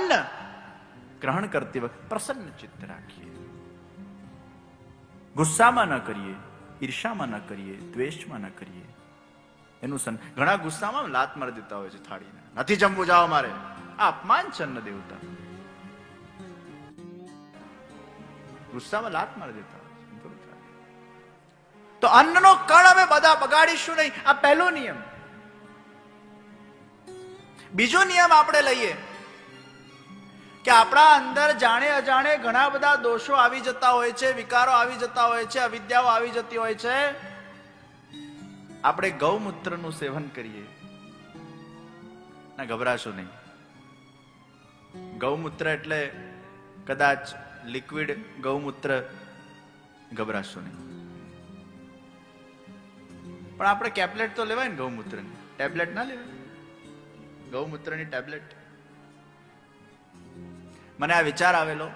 અન્ન ગ્રહણ કરતી વખતે પ્રસન્ન ચિત્ત રાખીએ ગુસ્સામાં ન કરીએ ઈર્ષામાં ન કરીએ દ્વેષમાં ન કરીએ એનું સન ઘણા ગુસ્સામાં લાત મારી દેતા હોય છે થાળીને. નથી જમવું, જાઓ મારે. આ અપમાન છે અન્ન દેવતા. ગુસ્સામાં લાત મારી દેતા. તો અન્નનો કણ અમે બધા બગાડીશું નહીં. આ પહેલો નિયમ. બીજો નિયમ આપણે લઈએ. કે આપણા અંદર જાણે અજાણે ઘણા બધા દોષો આવી જતા હોય છે, વિકારો આવી જતા હોય છે, અવિદ્યાઓ આવી જતી હોય છે. આપણે ગૌમૂત્રનું સેવન કરીએ. ના, ગભરાશો નહીં. ગૌમૂત્ર એટલે કદાચ લિક્વિડ ગૌમૂત્ર, ગભરાશો નહીં. પણ આપણે કેપ્લેટ તો લેવાય ને ગૌમૂત્રની. ટેબ્લેટ ના લેવાય. ગૌમૂત્રની ટેબ્લેટ. મને આ વિચાર આવેલો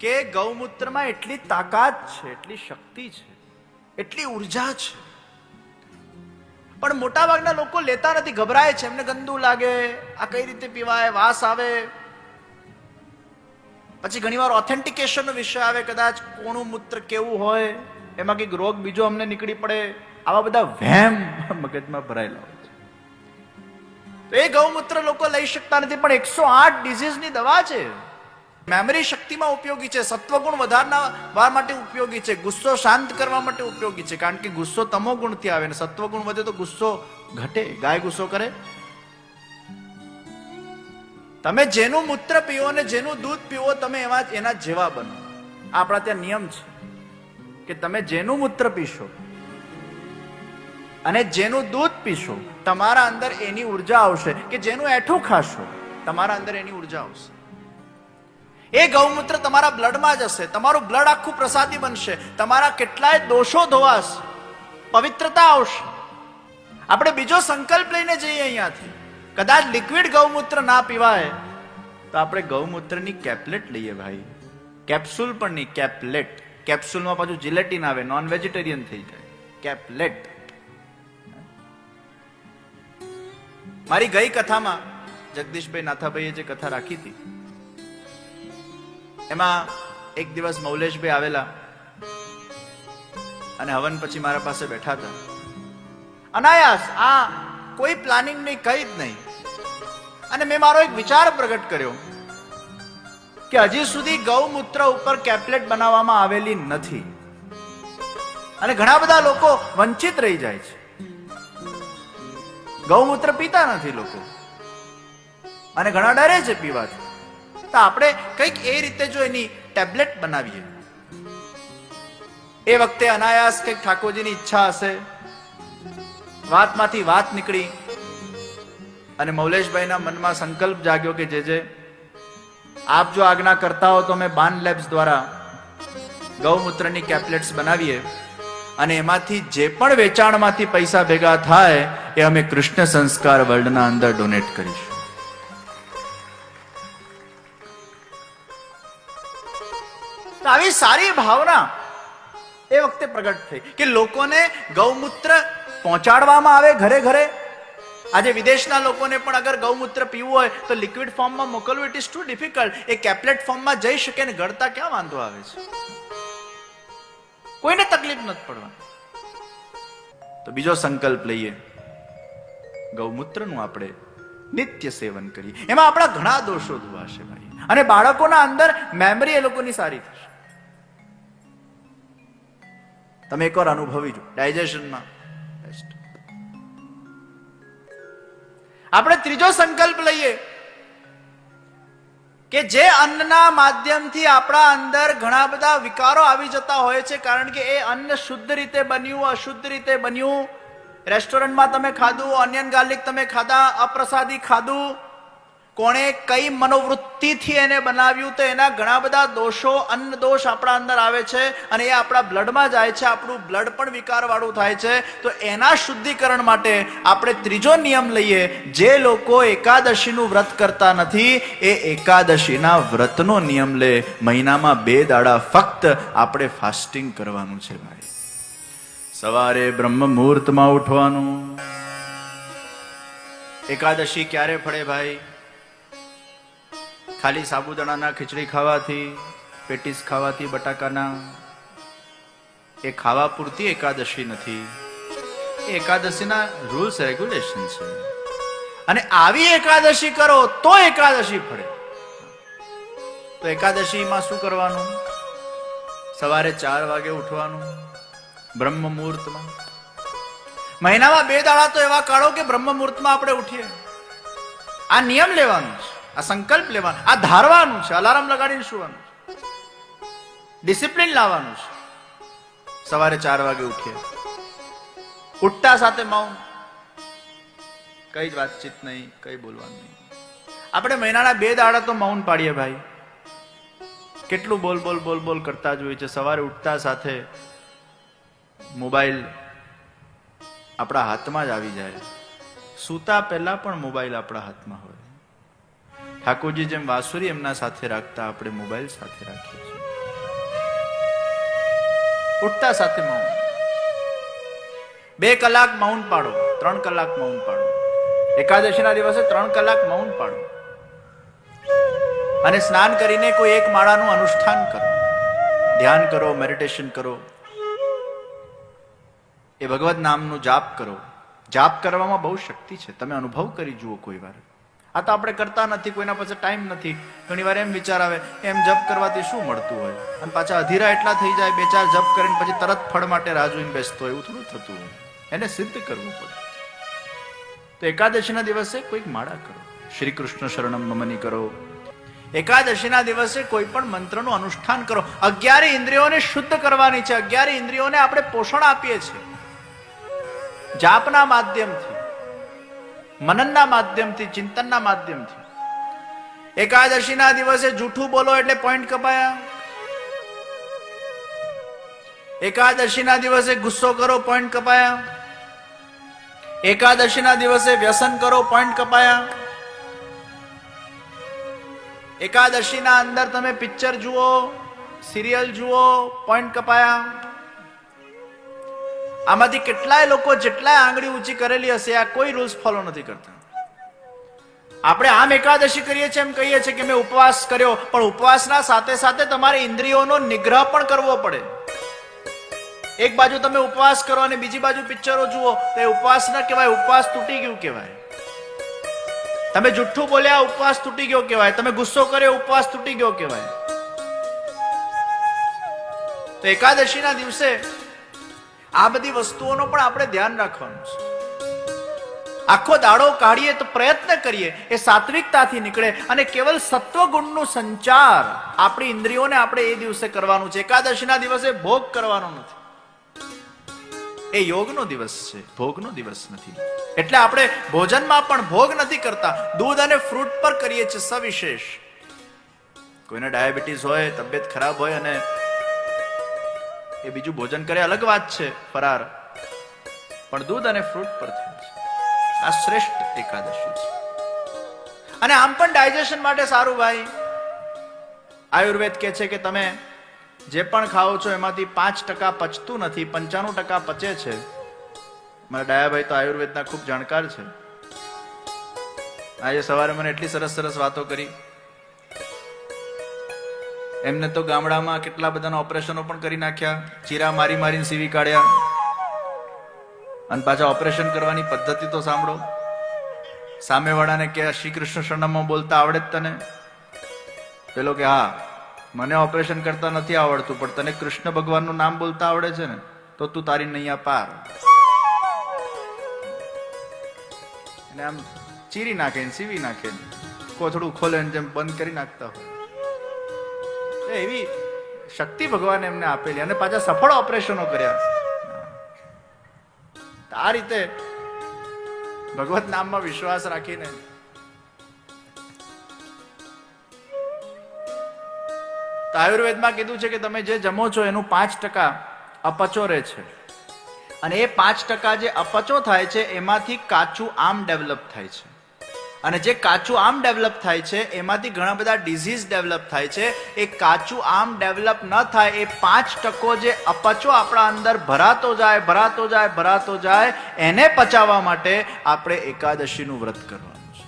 કે ગૌમૂત્રમાં એટલી તાકાત છે, એટલી શક્તિ છે, એટલી ઊર્જા છે. પણ મોટાભાગના લોકો લેતા નથી, ગભરાય છે, એમને ગંદુ લાગે, આ કઈ રીતે પીવાય, વાસ આવે. પછી ઘણીવાર ઓથેન્ટિકેશનનો વિષય આવે, કદાચ કોણું મૂત્ર કેવું હોય, એમાં કંઈક રોગ બીજો અમને નીકળી પડે, આવા બધા વહેમ મગજમાં ભરાયેલા હોય. તો એ ગૌમૂત્ર લોકો લઈ શકતા નથી, પણ એકસો આઠ ડિઝીઝની દવા છે. મેમરી શક્તિમાં ઉપયોગી છે, સત્વગુણ વાર માટે ઉપયોગી છે, ગુસ્સો શાંત કરવા માટે ઉપયોગી છે, કારણ કે ગુસ્સો તમો ગુણથી આવે ને સત્વગુણ વધે તો ગુસ્સો ઘટે, ગાય ગુસ્સો કરે. તમે જેનું મૂત્ર પીવો ને જેનું દૂધ પીવો, તમે એવા એના જેવા બનો. આપણા ત્યાં નિયમ છે કે તમે જેનું મૂત્ર પીશો અને જેનું દૂધ પીશો, તમારા અંદર એની ઊર્જા આવશે કે જેનું એઠું ખાશો, તમારા અંદર એની ઊર્જા આવશે. એ ગૌમૂત્ર તમારા બ્લડમાં જશે તમારું બ્લડ આખું પ્રસાદી બનશે, તમારા કેટલાય દોષો ધોવાશે પવિત્રતા આવશે. આપણે બીજો સંકલ્પ લઈને જઈએ અહીંયાથી. કદાચ લિક્વિડ ગૌમૂત્ર ના પીવાય, તો આપણે ગૌમૂત્રની કેપ્લેટ લઈએ ભાઈ. કેપ્સ્યુલ પણ નહીં, કેપ્લેટ. કેપ્સ્યુલમાં પાછું જિલેટિન આવે નોન વેજીટેરિયન થઈ જાય. કેપ્લેટ. મારી ગઈ કથામાં જગદીશભાઈ નાથાભાઈએ જે કથા રાખી હતી, એમાં એક દિવસ મૌલેશભાઈ આવેલા અને હવન પછી મારા પાસે બેઠા હતા. અનાયાસ, આ કોઈ પ્લાનિંગ નહીં, કઈ જ નહીં. અને મેં મારો એક વિચાર પ્રગટ કર્યો કે હજી સુધી ગૌમૂત્ર ઉપર કેપ્લેટ બનાવવામાં આવેલી નથી. અને ઘણા બધા લોકો વંચિત રહી જાય છે. ગૌમૂત્ર પીતા નથી લોકો. અને ઘણા ડરે છે પીવાથી તો આપણે કંઈક એ રીતે જો એની ટેબ્લેટ બનાવીએ. એ વખતે અનાયાસ કંઈક ઠાકોરજીની ઈચ્છા હશે. વાતમાંથી વાત નીકળી. અને મૌલેશભાઈના મનમાં સંકલ્પ જાગ્યો કે જે જે, આપ જો આજ્ઞા કરતા હો તો અમે બાન લેબ્સ દ્વારા ગૌમૂત્રની કેપ્લેટ્સ બનાવીએ. અને એમાંથી જે પણ વેચાણમાંથી પૈસા ભેગા થાય, એ અમે કૃષ્ણ સંસ્કાર વર્લ્ડના અંદર ડોનેટ કરીશું. આવી સારી ભાવના એ વખતે પ્રગટ થઈ કે લોકોને ગૌમૂત્ર પહોંચાડવામાં આવે ઘરે ઘરે. આજે વિદેશના લોકોને પણ અગર ગૌમૂત્ર પીવું હોય તો લિક્વિડ ફોર્મમાં મોકલવું it is too difficult a caplet ફોર્મમાં જઈ શકે ને ગળતા ક્યાં વાંધો આવે છે? કોઈને તકલીફ નથી પડવાની. તો બીજો સંકલ્પ લઈએ. ગૌમૂત્રનું આપણે નિત્ય સેવન કરીએ. એમાં આપણા ઘણા દોષો ધોવાશે ભાઈ. અને બાળકોના અંદર મેમરી એ લોકોની સારી થશે. તમે એકવાર અનુભવી જો. ડાયજેશનમાં આપણે ત્રીજો સંકલ્પ લઈએ. કે જે અન્નના માધ્યમથી આપણા અંદર ઘણા બધા વિકારો આવી જતા હોય છે, કારણ કે એ અન્ન શુદ્ધ રીતે બન્યું, અશુદ્ધ રીતે બન્યું. રેસ્ટોરન્ટમાં તમે ખાધું ઓનિયન ગાર્લિક તમે ખાધા, અપ્રસાદી ખાધું કોણે કઈ મનોવૃત્તિથી એને બનાવ્યું તો એના ઘણા બધા દોષો, અન્ન દોષ આપણા અંદર આવે છે અને એ આપણા બ્લડમાં જાય છે, આપણું બ્લડ પણ વિકારવાળું થાય છે. તો એના શુદ્ધિકરણ માટે આપણે ત્રીજો નિયમ લઈએ. જે લોકો એકાદશીનું વ્રત કરતા નથી, એ એકાદશીના વ્રતનો નિયમ લે. મહિનામાં બે દાડા ફક્ત આપણે ફાસ્ટિંગ કરવાનું છે ભાઈ. સવારે બ્રહ્મ મુહૂર્તમાં ઉઠવાનું. એકાદશી ક્યારે પડે ભાઈ? ખાલી સાબુદાણાના ખીચડી ખાવાથી, પેટીસ ખાવાથી, બટાકાના, એ ખાવા પૂરતી એકાદશી નથી. એકાદશીના રૂલ્સ રેગ્યુલેશન છે. અને આવી એકાદશી કરો તો એકાદશી ફળે. તો એકાદશીમાં શું કરવાનું? સવારે ચાર વાગે ઉઠવાનું, બ્રહ્મ મુહૂર્તમાં. મહિનામાં બે દાડા તો એવા કાઢો કે બ્રહ્મ મુહૂર્તમાં આપણે ઉઠીએ. આ નિયમ લેવાનો છે. આ સંકલ્પ લેવાનો આ ધારવાનું છે. અલાર્મ લગાડીને સુવાનું ડિસિપ્લિન લાવવાનું છે. સવારે ચાર વાગે ઉઠીએ. ઉઠતા સાથે માઉન કઈ જ વાતચીત નહીં, કઈ બોલવાનું નહીં. આપણે મહિનાના બે દાડા તો મૌન પાડીએ ભાઈ. કેટલું બોલ બોલ બોલ બોલ કરતા જ હોય છે. સવારે ઉઠતા સાથે મોબાઈલ આપણા હાથમાં જ આવી જાય. સૂતા પહેલા પણ મોબાઈલ આપણા હાથમાં હોય. ઠાકોરજી જેમ વાસુરી એમના સાથે રાખતા આપણે મોબાઈલ સાથે રાખીએ છીએ. ઉઠતા સાથે મૌન. બે કલાક મૌન પાડો, ત્રણ કલાક મૌન પાડો. એકાદશીના દિવસે ત્રણ કલાક મૌન પાડો. અને સ્નાન કરીને કોઈ એક માળાનું અનુષ્ઠાન કરો. ધ્યાન કરો, મેડિટેશન કરો. એ ભગવત નામનું જાપ કરો. જાપ કરવામાં બહુ શક્તિ છે. તમે અનુભવ કરી જુઓ કોઈ વાર. આ તો આપણે કરતા નથી, કોઈના પાસે ટાઈમ નથી. ઘણી વાર એમ વિચાર આવે, એમ જપ કરવાથી શું મળતું હોય? અને પાછા અધીરા એટલા થઈ જાય, બે ચાર જપ કરીને પછી તરત ફળ માટે રાહ જોઈને બેસતો હોય, એવું થોડું થતું હોય. એને સિદ્ધ કરવું પડે. તો એકાદશીના દિવસે કોઈક માળા કરો. શ્રી કૃષ્ણ શરણમ મમની કરો. એકાદશીના દિવસે કોઈ પણ મંત્રનું અનુષ્ઠાન કરો. અગિયારે ઇન્દ્રિયોને શુદ્ધ કરવાની છે. અગિયારે ઇન્દ્રિયોને આપણે પોષણ આપીએ છીએ. જાપના માધ્યમથી. મનનના માધ્યમથી, ચિંતનના માધ્યમથી. એકાદશીના દિવસે જૂઠું બોલો એટલે પોઈન્ટ કપાયા. એકાદશીના દિવસે ગુસ્સો કરો પોઈન્ટ કપાયા. એકાદશીના દિવસે વ્યસન કરો પોઈન્ટ કપાયા. એકાદશીના અંદર તમે પિક્ચર જુઓ સિરિયલ જુઓ પોઈન્ટ કપાયા. આમાંથી કેટલાય લોકો જેટલાય આંગળી ઊંચી કરેલી હશે, આ કોઈ રૂલ્સ ફોલો નથી કરતા. આપણે આમ એકાદશી કરીએ છીએ એમ કહીએ છીએ કે મેં ઉપવાસ કર્યો, પણ ઉપવાસના સાથે સાથે તમારે ઇન્દ્રિયોનો નિગ્રહ પણ કરવો પડે. એક બાજુ તમે ઉપવાસ કરો અને બીજી બાજુ પિક્ચરો જુઓ, તો એ ઉપવાસ ના કહેવાય, ઉપવાસ તૂટી ગયું કહેવાય. તમે જુઠ્ઠું બોલ્યા, ઉપવાસ તૂટી ગયો કહેવાય. તમે ગુસ્સો કર્યો, ઉપવાસ તૂટી ગયો કહેવાય. તો એકાદશીના દિવસે આ બધી વસ્તુઓનો પણ આપણે ધ્યાન રાખવાનું છે. આખો દાડો કાઢીએ તો પ્રયત્ન કરીએ, એ સાત્વિકતાથી નીકળે અને કેવલ સત્વગુણનું સંચાર આપણી ઇન્દ્રિયોને આપણે એ દિવસે કરવાનું છે. એકાદશીના દિવસે ભોગ કરવાનો નથી. એ યોગનો દિવસ છે, ભોગનો દિવસ નથી. એટલે આપણે ભોજનમાં પણ ભોગ નથી કરતા. દૂધ અને ફ્રૂટ પર કરીએ છીએ સવિશેષ. કોઈને ડાયાબિટીસ હોય, તબિયત ખરાબ હોય અને એ બીજું ભોજન કરે, અલગ વાત છે, ફરાર. પણ દૂધ અને ફ્રૂટ પર છે. આ શ્રેષ્ઠ એકાદશી છે. અને આમ પણ ડાયજેશન માટે સારું ભાઈ. આયુર્વેદ કહે છે કે તમે જે પણ ખાઓ છો, એમાંથી પાંચ ટકા પચતું નથી, પંચાણું ટકા પચે છે. મારા ડાયાભાઈ તો આયુર્વેદના ખૂબ જાણકાર છે. આજે સવારે મને એટલી સરસ સરસ વાતો કરી. એમને તો ગામડામાં કેટલા બધાના ઓપરેશનો પણ કરી નાખ્યા, ચીરા મારી મારીને સીવી કાઢ્યા. અને પાછા ઓપરેશન કરવાની પદ્ધતિ તો સાંભળો. સામેવાળાને કે શ્રી કૃષ્ણ શરણમાં બોલતા આવડે જ તને? પેલો કે, હા, મને ઓપરેશન કરતા નથી આવડતું, પણ તને કૃષ્ણ ભગવાનનું નામ બોલતા આવડે છે ને, તો તું તારી નૈયા પાર. અને આમ ચીરી નાખે ને સીવી નાખે ને, કોથળું ખોલે ને જેમ બંધ કરી નાખતા હોય. એવી શક્તિ ભગવાને એમને આપેલી અને પાછા સફળ ઓપરેશનો કર્યા. આ રીતે ભગવત નામમાં વિશ્વાસ રાખીને આયુર્વેદમાં કીધું છે કે તમે જે જમો છો એનું પાંચ ટકા અપચો રહે છે. અને એ પાંચ ટકા જે અપચો થાય છે, એમાંથી કાચું આમ ડેવલપ થાય છે. અને જે કાચું આમ ડેવલપ થાય છે, એમાંથી ઘણા બધા ડિઝીઝ ડેવલપ થાય છે. એ કાચું આમ ડેવલપ ન થાય, એ પાંચ ટકો જે અપચો આપણા અંદર ભરાતો જાય ભરાતો જાય ભરાતો જાય, એને પચાવવા માટે આપણે એકાદશીનું વ્રત કરવાનું છે.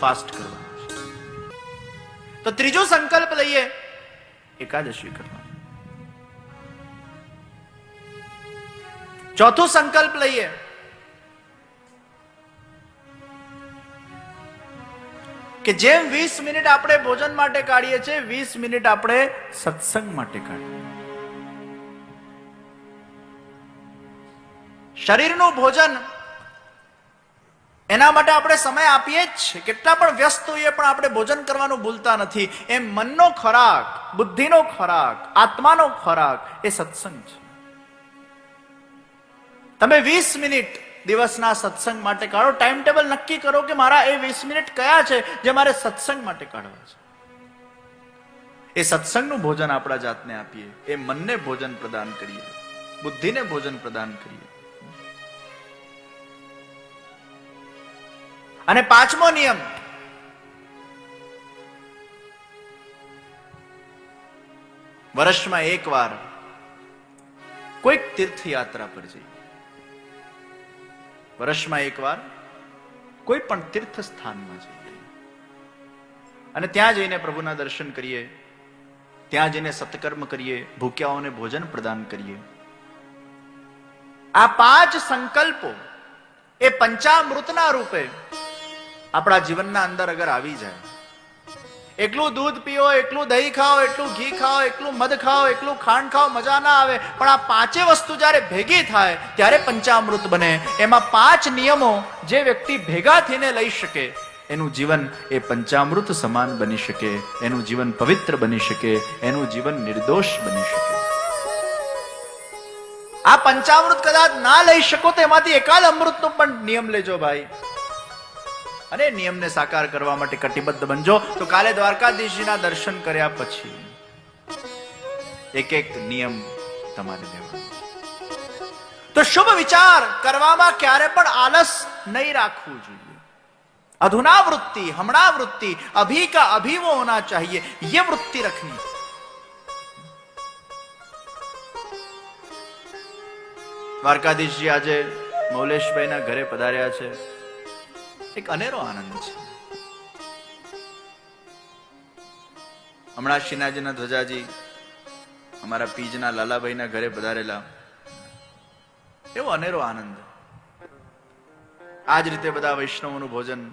ફાસ્ટ કરવાનું છે. તો ત્રીજો સંકલ્પ લઈએ. એકાદશી કરવા ચોથો સંકલ્પ લઈએ. કે જેમ વીસ મિનિટ આપણે ભોજન માટે કાઢીએ છીએ, વીસ મિનિટ આપણે સત્સંગ માટે કાઢીએ. શરીરનું ભોજન એના માટે આપણે સમય આપીએ જ કેટલા પણ વ્યસ્ત હોઈએ પણ આપણે ભોજન કરવાનું ભૂલતા નથી. એમ મનનો ખોરાક, બુદ્ધિનો ખોરાક, આત્માનો ખોરાક એ સત્સંગ છે. તમે વીસ મિનિટ દિવસના સત્સંગ માટે કાઢો. ટાઈમ ટેબલ નક્કી કરો કે મારા એ વીસ મિનિટ કયા છે જે મારે સત્સંગ માટે કાઢવા છે. એ સત્સંગનું ભોજન આપણા જાતને આપીએ. એ મનને ભોજન પ્રદાન કરીએ. બુદ્ધિને ભોજન પ્રદાન કરીએ. અને પાંચમો નિયમ. વર્ષમાં એક વાર કોઈક તીર્થયાત્રા પર જઈએ. વર્ષમાં એક વાર કોઈ પણ તીર્થ સ્થાનમાં જઈએ. અને ત્યાં જઈને પ્રભુના દર્શન કરીએ, ત્યાં જઈને સત્કર્મ કરીએ, ભૂખ્યાઓને ભોજન પ્રદાન કરીએ. આ પાંચ સંકલ્પો એ પંચામૃતના રૂપે આપણા જીવનના અંદર અગર આવી જાય એકલું દૂધ પીઓ એટલું દહીં ખાઓ એટલું ઘી ખાઓ એટલું મધ ખાઓ એટલું ખાંડ ખાઓ, મજા ના આવે. પણ આ પાંચે વસ્તુ જ્યારે ભેગી થાય, ત્યારે પંચામૃત બને. એમાં પાંચ નિયમો જે વ્યક્તિ ભેગા થઈને લઈ શકે, એનું જીવન એ પંચામૃત સમાન બની શકે, એનું જીવન પવિત્ર બની શકે, એનું જીવન નિર્દોષ બની શકે. આ પંચામૃત કદાચ ના લઈ શકો તો એમાંથી એકાદ અમૃતનો પણ નિયમ લેજો ભાઈ. અને નિયમને સાકાર કરવા માટે કટિબદ્ધ બનજો. તો કાલે દ્વારકાધીશજીના દર્શન કર્યા પછી એક એક નિયમ તમારે લેવાનો. તો શુભ વિચાર કરવામાં ક્યારે પણ આલસ નહીં રાખવું જોઈએ. અધુના વૃત્તિ હમણાં વૃત્તિ અભી કા અભી હોના ચાહીએ, યે વૃત્તિ રખની. દ્વારકાધીશજી આજે મૌલેશભાઈના ઘરે પધાર્યા છે. એક અનેરો આનંદ છે. હમણાં શ્રીનાજીના ધ્વજાજી, અમારા પીજના લાલાભાઈના ઘરે પધારેલા. એવો અનેરો આનંદ. આ જ રીતે બધા વૈષ્ણવોનું ભોજન.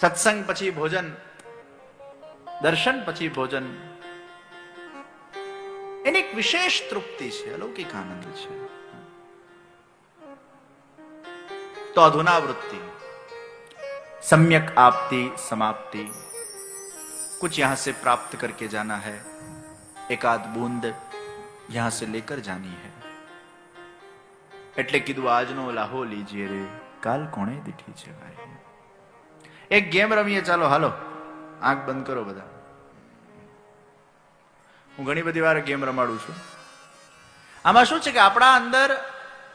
સત્સંગ પછી ભોજન, દર્શન પછી ભોજન. એની એક વિશેષ તૃપ્તિ છે, અલૌકિક આનંદ છે. तो अधुनावृत्ति सम्यक आपती समाप्ति कुछ यहां से प्राप्त करके जाना है एक आध बूंद यहां से लेकर जानी है એટલે કીધું આજનો લાહો લીજીએ રે કાલ કોણે દીઠી છે ભાઈ એક ગેમ રમીએ ચાલો હાલો આંખ બંધ કરો બધા હું ઘણી બધી વાર ગેમ રમાડું છું આમાં શું છે કે આપણા અંદર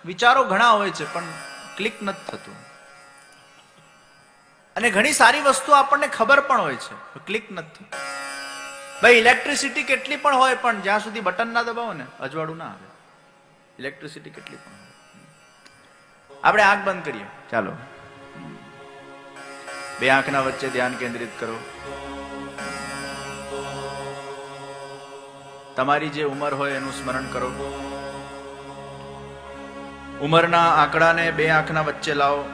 વિચારો ઘણા હોય છે પણ ક્લિક નથી થતું. અને ઘણી સારી વસ્તુ આપણને ખબર પણ હોય છે ક્લિક નથી ભાઈ, ઇલેક્ટ્રિસિટી કેટલી પણ હોય, પણ જ્યાં સુધી બટન ના દબાવો ને, અજવાળું ના આવે. ઇલેક્ટ્રિસિટી કેટલી પણ હોય. આપણે આંખ બંધ કરીએ. ચાલો. બે આંખના વચ્ચે ધ્યાન કેન્દ્રિત કરો. તમારી જે ઉંમર હોય એનું સ્મરણ કરો. ઉંમરના આંકડાને બે આંખના વચ્ચે લાવો.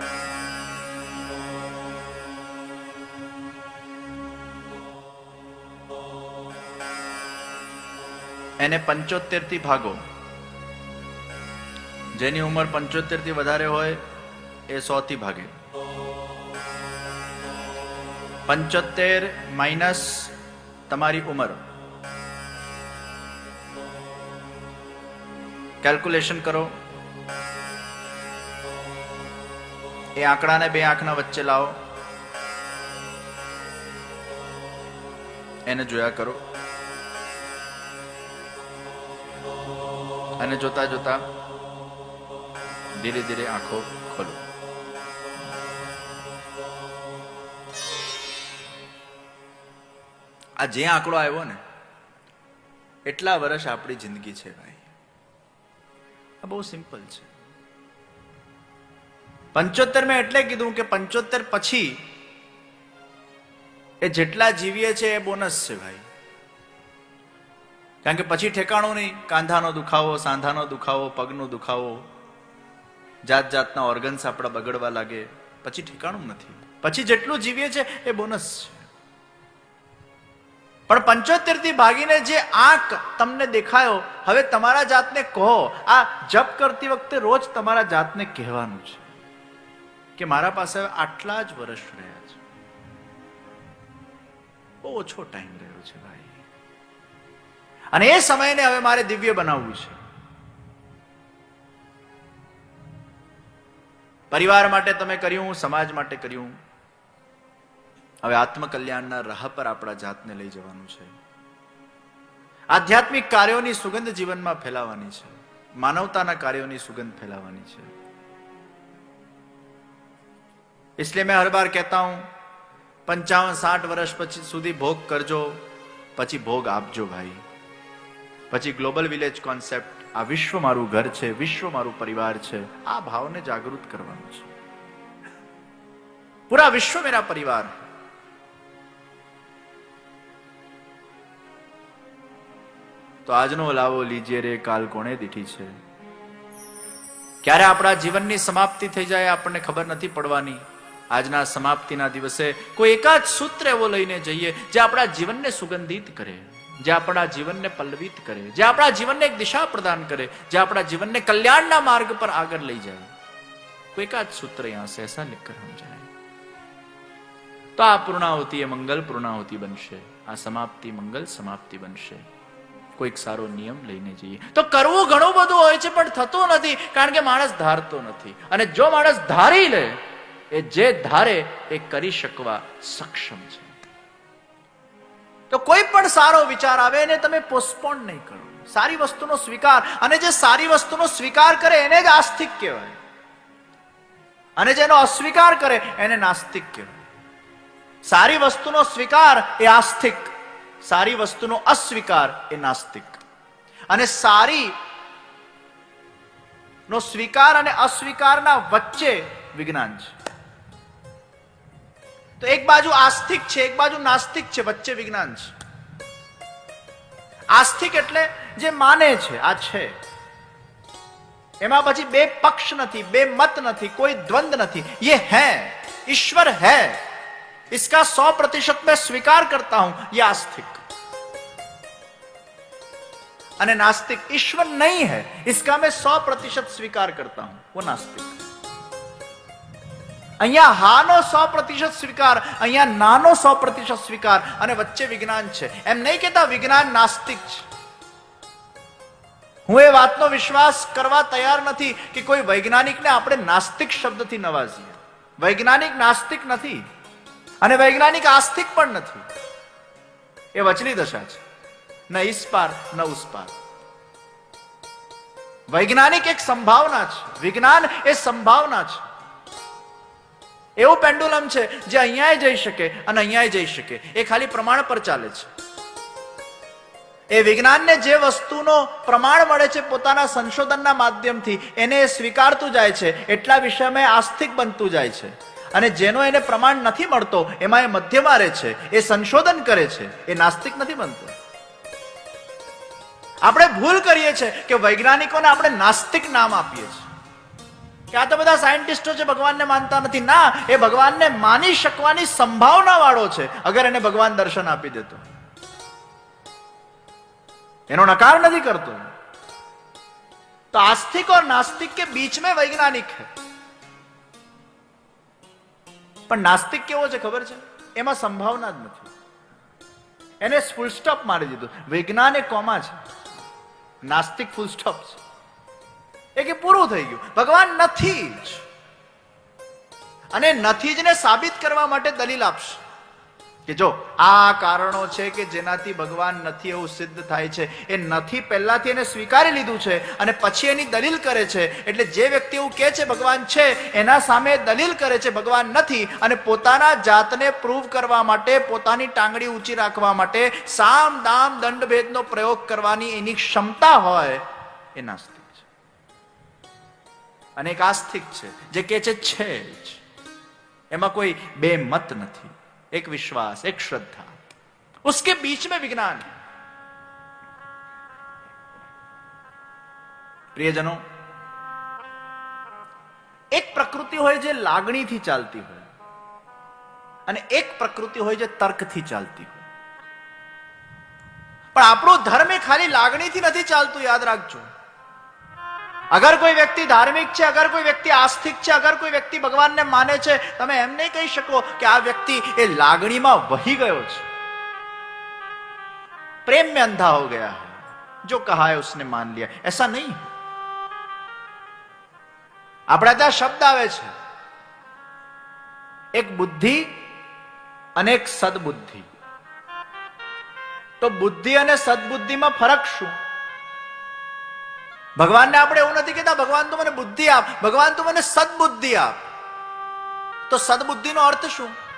એને પંચોતેરથી ભાગો. જેની ઉંમર પંચોતેરથી વધારે હોય, એ સો થી ભાગે. પંચોતેર માઇનસ તમારી ઉંમર. કેલ્ક્યુલેશન કરો. એ આંકડાને બે આંખના વચ્ચે લાવો. એને જોયા કરો. અને જોતા જોતા ધીરે ધીરે આંખો ખોલો. આ જે આંકડો આવ્યો ને, એટલા વર્ષ આપણી જિંદગી છે ભાઈ. આ બહુ સિમ્પલ છે. પંચોતેર મેં એટલે કીધું કે પંચોતેર પછી એ જેટલા જીવીએ છે એ બોનસ છે ભાઈ. કારણ કે પછી ઠેકાણું નહીં, કાંધાનો દુખાવો, સાંધાનો દુખાવો, પગનો દુખાવો જાત જાતના ઓર્ગન્સ આપણા બગડવા લાગે, પછી ઠેકાણું નથી. પછી જેટલું જીવીએ છે એ બોનસ છે. પણ પંચોતેરથી ભાગીને જે આંક તમને દેખાયો, હવે તમારા જાતને કહો, આ જપ કરતી વખતે રોજ તમારા જાતને કહેવાનું છે. કે મારા પાસે આટલા જ વર્ષ રહ્યા છે. બહુ ઓછો ટાઈમ રહ્યો છે ભાઈ. અને એ સમયને હવે મારે દિવ્ય બનાવવું છે. પરિવાર માટે તમે કર્યું, સમાજ માટે કર્યું. હવે આત્મકલ્યાણના રાહ પર આપણા જાતને લઈ જવાનું છે. આધ્યાત્મિક કાર્યોની સુગંધ જીવનમાં ફેલાવાની છે. માનવતાના કાર્યોની સુગંધ ફેલાવાની છે. इसलिए मैं हर बार कहता हूं પંચાવન સાઠ વર્ષ પછી સુધી ભોગ કરજો પછી ભોગ આપજો ભાઈ પછી ગ્લોબલ વિલેજ કોન્સેપ્ટ આ વિશ્વ મારું ઘર છે વિશ્વ મારું પરિવાર છે આ ભાવને જાગૃત કરવાનું છે પૂરા વિશ્વ મેરા પરિવાર है. તો આજનો લાવો લીજીએ રે કાલ કોણે દીઠી છે ક્યારે આપણા જીવનની સમાપ્તિ થઈ જાય આપણને ખબર નથી પડવાની આજના સમાપ્તિના દિવસે કોઈ એકાદ સૂત્ર એવો લઈને જઈએ જે આપણા જીવનને સુગંધિત કરે, જે આપણા જીવનને પલ્લવિત કરે, જે આપણા જીવનને એક દિશા પ્રદાન કરે, જે આપણા જીવનને કલ્યાણના માર્ગ પર આગળ લઈ જાય. કોઈ એકાદ સૂત્ર યહાં સે એસા લિખકર હમ જાય તો આ પૂર્ણાહુતિ એ મંગલ પૂર્ણાહુતિ બનશે. આ સમાપ્તિ મંગલ સમાપ્તિ બનશે. કોઈક સારો નિયમ લઈને જઈએ. તો કરવું ઘણું બધું હોય છે, પણ થતું નથી, કારણ કે માણસ ધારતો નથી. અને જો માણસ ધારી લે એ જે ધારે એ કરી શકવા સક્ષમ છે. તો કોઈ પણ સારો વિચાર આવે એને તમે પોસ્ટપોન નહીં કરો. સારી વસ્તુનો સ્વીકાર અને જે સારી વસ્તુનો સ્વીકાર કરે એને જ આસ્તિક કહેવાય. અને જેનો અસ્વીકાર કરે એને નાસ્તિક કહેવાય. સારી વસ્તુનો સ્વીકાર એ આસ્તિક, સારી વસ્તુનો અસ્વીકાર એ નાસ્તિક. અને સારી નો સ્વીકાર અને અસ્વીકારના વચ્ચે વિજ્ઞાન છે. તો એક બાજુ આસ્તિક છે એક બાજુ નાસ્તિક છે વચ્ચે વિજ્ઞાન છે આસ્તિક એટલે જે માને છે આ છે એમાં પછી બે પક્ષ નથી બે મત નથી કોઈ દ્વંદ નથી ये है ईश्वर है इसका सौ प्रतिशत मैं स्वीकार करता हूं ये आस्तिक અને नास्तिक ईश्वर नहीं है इसका मैं सौ प्रतिशत स्वीकार करता हूं वो नास्तिक અહીંયા હાનો સો પ્રતિશત સ્વીકાર, અહીંયા નાનો સો પ્રતિશત સ્વીકાર અને વચ્ચે વિજ્ઞાન છે. એમ નહીં કહેતા વિજ્ઞાન નાસ્તિક છે. હું એ વાતનો વિશ્વાસ કરવા તૈયાર નથી કે કોઈ વૈજ્ઞાનિકને આપણે નાસ્તિક શબ્દથી નવાજીએ. વૈજ્ઞાનિક નાસ્તિક નથી અને વૈજ્ઞાનિક આસ્તિક પણ નથી. એ વચલી દશા છે. ન ઇસ ન ઉસપાર વૈજ્ઞાનિક એક સંભાવના છે. વિજ્ઞાન એ સંભાવના છે. એવું પેન્ડુલમ છે જે અહીંયા જઈ શકે અને અહીંયા જઈ શકે. એ ખાલી પ્રમાણ પર ચાલે છે. એ વિજ્ઞાનને જે વસ્તુનો પ્રમાણ મળે છે પોતાના સંશોધનના માધ્યમથી, એને એ સ્વીકારતું જાય છે, એટલા વિષયમાં આસ્તિક બનતું જાય છે. અને જેનો એને પ્રમાણ નથી મળતો, એમાં એ મધ્યમાં રહે છે, એ સંશોધન કરે છે, એ નાસ્તિક નથી બનતો. આપણે ભૂલ કરીએ છીએ કે વૈજ્ઞાનિકોને આપણે નાસ્તિક નામ આપીએ છીએ. કે આ તો બધા સાયન્ટિસ્ટો છે, ભગવાનને માનતા નથી. ના, એ ભગવાનને માની શકવાની સંભાવના વાળો છે. અગર એને ભગવાન દર્શન આપી દેતો. એનો નકાર નથી કરતો. તો આસ્તિક ઓર નાસ્તિક કે બીચ મેં વૈજ્ઞાનિક હે? પણ નાસ્તિક કેવો છે ખબર છે? એમાં સંભાવના જ નથી. એને ફૂલ સ્ટોપ મારી દીધું. વૈજ્ઞાન એ કોમા છે? નાસ્તિક ફૂલ સ્ટોપ છે. એ કે પૂરું થઈ ગયું. ભગવાન નથી જ. અને નથી જ ને સાબિત કરવા માટે દલીલ આપશે. કે જો આ કારણો છે કે જેનાથી ભગવાન નથી એવું સિદ્ધ થાય છે, એ નથી પહેલાથી એને સ્વીકારી લીધું છે અને પછી એની દલીલ કરે છે, એટલે જે વ્યક્તિ એવું કહે છે ભગવાન છે, એના સામે દલીલ કરે છે ભગવાન નથી અને પોતાના જાતને પ્રૂવ કરવા માટે, પોતાની ટાંગડી ઊંચી રાખવા માટે સામ દામ દંડ ભેદનો પ્રયોગ કરવાની એની ક્ષમતા હોય, એ નાસ્તિક છે અને એક આસ્તિક છે જે કે છે છે જ એમાં કોઈ બે મત નથી એક વિશ્વાસ એક શ્રદ્ધા उसके बीच में विज्ञान है પ્રિયજનો એક પ્રકૃતિ હોય જે લાગણીથી ચાલતી હોય અને એક પ્રકૃતિ હોય જે તર્કથી ચાલતી હોય પણ આપણો ધર્મ એ ખાલી લાગણીથી નથી ચાલતું યાદ રાખજો અગર કોઈ વ્યક્તિ ધાર્મિક છે અગર કોઈ વ્યક્તિ આસ્તિક છે અગર કોઈ વ્યક્તિ ભગવાનને માને છે તમે એમ નહીં કહી શકો કે આ વ્યક્તિ એ લાગણીમાં વહી ગયો છે प्रेम में अंधा हो गया है जो कहा है उसने मान लिया ऐसा नहीं है આપણા ત્યાં શબ્દ આવે છે એક બુદ્ધિ અને એક સદબુદ્ધિ તો બુદ્ધિ અને સદબુદ્ધિમાં ફરક શું ભગવાનને આપણે એવું નથી કહેતા, ભગવાન તું મને બુદ્ધિ આપ, ભગવાન તું મને સદબુદ્ધિ આપ. તો સદબુદ્ધિનો અર્થ શું?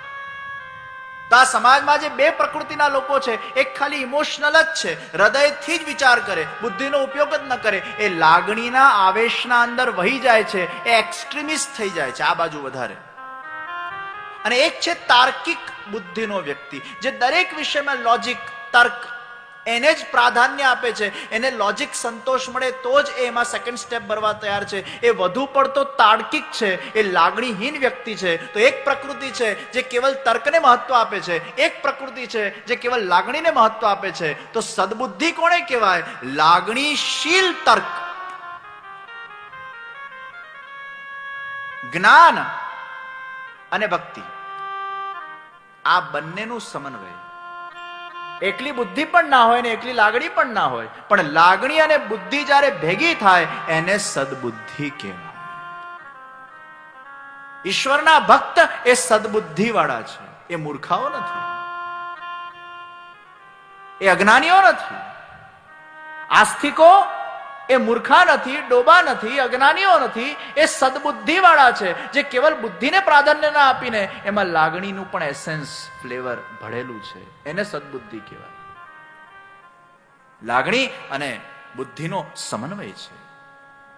તો આ સમાજમાં જે બે પ્રકૃતિના લોકો છે, એક ખાલી ઇમોશનલ જ છે, હૃદયથી જ વિચાર કરે, બુદ્ધિનો ઉપયોગ જ ન કરે, એ લાગણીના આવેશના અંદર વહી જાય છે, એ એક્સ્ટ્રીમિસ્ટ થઈ જાય છે, આ બાજુ વધારે. અને એક છે તાર્કિક બુદ્ધિનો વ્યક્તિ, જે દરેક વિષયમાં લોજિક તર્ક એને જ પ્રાધાન્ય આપે છે. એને લોજિક સંતોષ મળે તો જ એમાં સેકન્ડ સ્ટેપ ભરવા તૈયાર છે. એ વધુ પડતો તાર્કિક છે. એ લાગણીહીન વ્યક્તિ છે. તો એક પ્રકૃતિ છે જે કેવલ તર્કને મહત્વ આપે છે. એક પ્રકૃતિ છે જે કેવલ લાગણીને મહત્વ આપે છે. તો સદબુદ્ધિ કોને કહેવાય? લાગણીશીલ તર્ક. જ્ઞાન અને ભક્તિ. આ બંનેનું સમન્વય. એકલી બુદ્ધિ પણ ના હોય ને એકલી લાગણી પણ ના હોય. પણ લાગણી અને બુદ્ધિ જ્યારે ભેગી થાય, એને સદબુદ્ધિ કહેવાય. ઈશ્વરના ભક્ત એ સદબુદ્ધિ વાળા છે. એ મૂર્ખાઓ નથી. એ અજ્ઞાનીઓ નથી. આસ્તિકો એ મૂર્ખા નથી, ડોબા નથી, અજ્ઞાનીઓ નથી, એ સદબુદ્ધિ વાળા છે, જે કેવલ બુદ્ધિને પ્રાધાન્ય ના આપીને એમાં લાગણીનું પણ એસેન્સ ફ્લેવર ભળેલું છે. એને સદબુદ્ધિ કહેવાય. લાગણી અને બુદ્ધિનો સમન્વય છે.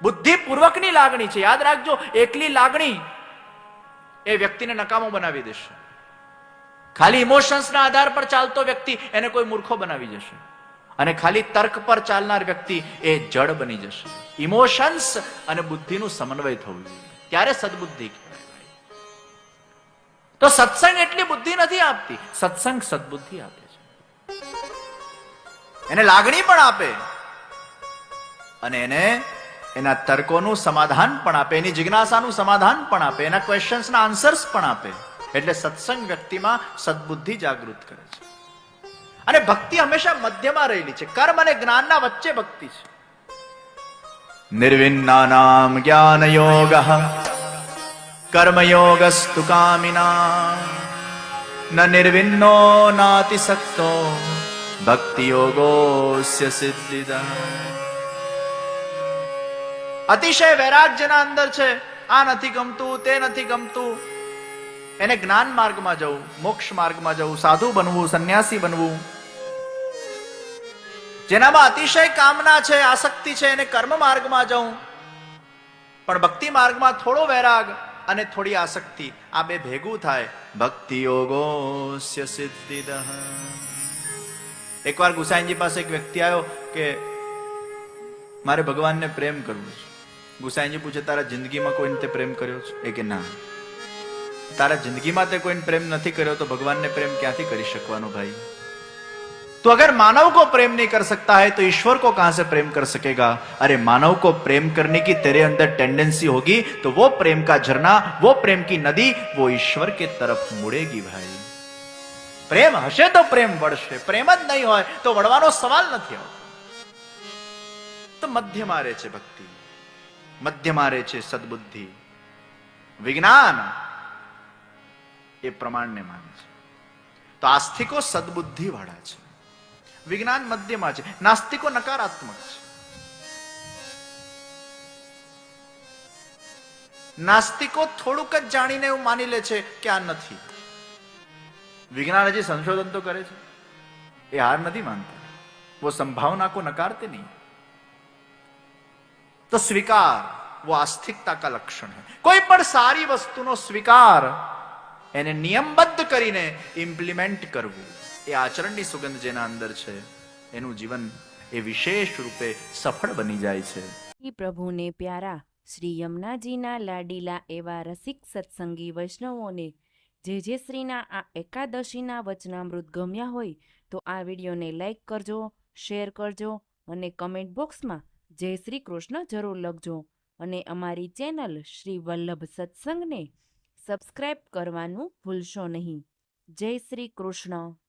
બુદ્ધિપૂર્વકની લાગણી છે. યાદ રાખજો, એકલી લાગણી એ વ્યક્તિને નકામો બનાવી દેશે. ખાલી ઇમોશન્સના આધાર પર ચાલતો વ્યક્તિ એને કોઈ મૂર્ખો બનાવી જશે અને ખાલી તર્ક પર ચાલનાર વ્યક્તિ એ જડ બની જશે. ઇમોશન્સ અને બુદ્ધિનું સમન્વય થવું જોઈએ. ત્યારે સદબુદ્ધિ તો સત્સંગ એટલી બુદ્ધિ નથી આપતી. સત્સંગ સદબુદ્ધિ આપે છે. એને લાગણી પણ આપે. અને એને એના તર્કોનું સમાધાન પણ આપે. એની જિજ્ઞાસાનું સમાધાન પણ આપે. એના ક્વેશ્ચન્સના આન્સર્સ પણ આપે. એટલે સત્સંગ વ્યક્તિમાં સદબુદ્ધિ જાગૃત કરે છે. અને ભક્તિ હંમેશા મધ્યમાં રહેલી છે. કર્મ અને જ્ઞાનના વચ્ચે ભક્તિ છે. નિર્વિન્નાનામ જ્ઞાન યોગ કર્મયોગસ્તુ કામિના. ન નિર્વિન્નો નાતિસક્તો ભક્તિ યોગોસ્ય સિદ્ધિદા. અતિશય વૈરાગ્યના અંદર છે. આ નથી ગમતું તે નથી ગમતું. એને જ્ઞાન માર્ગમાં જવું, મોક્ષ માર્ગમાં જવું, સાધુ બનવું, સંન્યાસી બનવું. જેનામાં અતિશય કામના છે, આસક્તિ છે, એને કર્મ માર્ગમાં જવું. પણ ભક્તિ માર્ગમાં થોડો વૈરાગ અને થોડી આસક્તિ, આ બે ભેગું થાય. ભક્તિ યોગો સિદ્ધિદ એકવાર ગુસાઈજી પાસે એક વ્યક્તિ આવ્યો કે, મારે ભગવાનને પ્રેમ કરવો છે. ગુસાઈજી પૂછે, તારા જિંદગીમાં કોઈને તે પ્રેમ કર્યો છે? એ કે, ના. તારા જિંદગીમાં તે કોઈને પ્રેમ નથી કર્યો તો ભગવાનને પ્રેમ ક્યાંથી કરી શકવાનો ભાઈ तो अगर मानव को प्रेम नहीं कर सकता है तो ईश्वर को कहां से प्रेम कर सकेगा अरे मानव को प्रेम करने की तेरे अंदर टेंडेंसी होगी तो वो प्रेम का झरना वो प्रेम की नदी वो ईश्वर के तरफ मुड़ेगी भाई પ્રેમ હશે તો પ્રેમ વળશે પ્રેમ જ નહીં હોય તો વળવાનો સવાલ નથી આવતો તો મધ્યમાં રહે છે ભક્તિ મધ્યમાં રહે છે સદબુદ્ધિ વિજ્ઞાન એ પ્રમાણને માને છે તો આસ્તિકો સદબુદ્ધિ વાળા છે વિજ્ઞાન મધ્યમાં છે નાસ્તિકો નકારાત્મક છે નાસ્તિકો થોડુંક જ જાણીને એવું માની લે છે કે આ નથી વિજ્ઞાન હજી સંશોધન તો કરે છે એ હાર નથી માનતા वो संभावना को नकारते नहीं तो स्वीकार वो आस्तिकता का लक्षण है કોઈ પણ સારી વસ્તુનો સ્વીકાર એને નિયમબદ્ધ કરીને ઇમ્પ્લિમેન્ટ કરવું. એ આચરણની સુગંધ જેના અંદર છે, એનું જીવન એ વિશેષ રૂપે સફળ બની જાય છે. પ્રભુને પ્યારા, શ્રી યમુનાજીના લાડીલા એવા રસિક સત્સંગી વૈષ્ણવોને, જે જે શ્રીના આ એકાદશીના વચનામૃત ગમ્યા હોય, તો આ વિડીયોને લાઈક કરજો, શેર કરજો અને કમેન્ટ બોક્સમાં જય શ્રી કૃષ્ણ જરૂર લખજો. અને અમારી ચેનલ શ્રી વલ્લભ સત્સંગને સબસ્ક્રાઈબ કરવાનું ભૂલશો નહીં. જય શ્રી કૃષ્ણ.